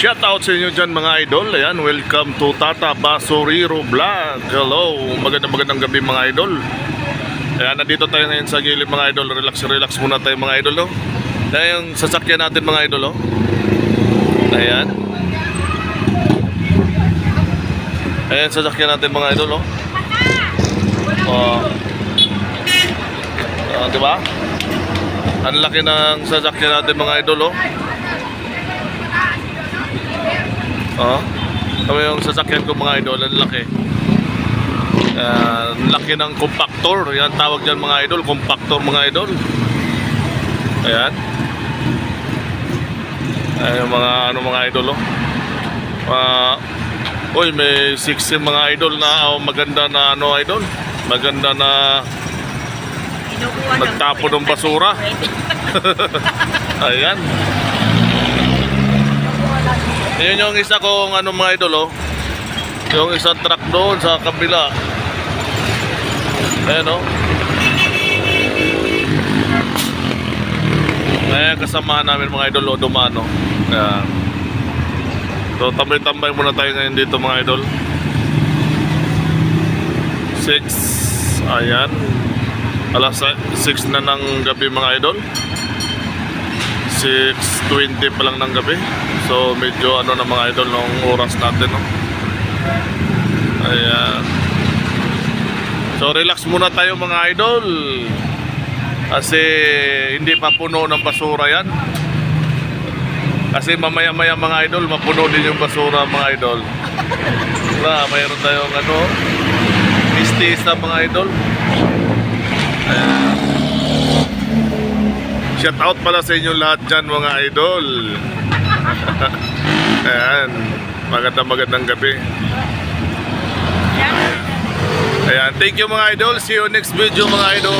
Shout out sa inyo dyan mga idol. Ayan, welcome to Tata Basuriro Vlog. Hello, magandang magandang gabi mga idol. Ayan, nandito tayo ngayon sa gilid mga idol. Relax, relax muna tayo mga idol. No? Ayan yung sasakyan natin mga idol. Oh. Ayan. Ayan, sasakyan natin mga idol. Oh. Oh. Ah, di ba? Ang laki ng sasakyan natin mga idol. Oh. Oh. Kami yung sasakyan ko mga idol, ang laki. Ang laki ng compactor. Yan tawag dyan mga idol, compactor mga idol. Ayan. Ayan mga ano mga idol oh. Ah, Uy, may 60 mga idol na oh, maganda na ano idol. Maganda na Nagtapo ng basura. Ayan. Ayan yung isa kong ano mga idol oh. Yung isang truck doon sa kabila. Ayan oh. Ayan kasama namin mga idol oh, dumano. Ayan. So tambay-tambay muna tayo ngayon dito mga idol. 6 Ayan Alas 6 na ng gabi mga idol 6.20 pa lang ng gabi. So medyo ano na mga idol nung oras natin no? Ayan. So relax muna tayo mga idol. Kasi hindi pa puno ng basura yan. Kasi mamaya maya mga idol Mapuno din yung basura mga idol. Wala, mayroon tayong ano Mistisa mga idol. Ayan. Shout out pala sa inyo lahat dyan mga idol. Ayan. Magandang magandang gabi. Ayan. Thank you mga idol. See you next video mga idol.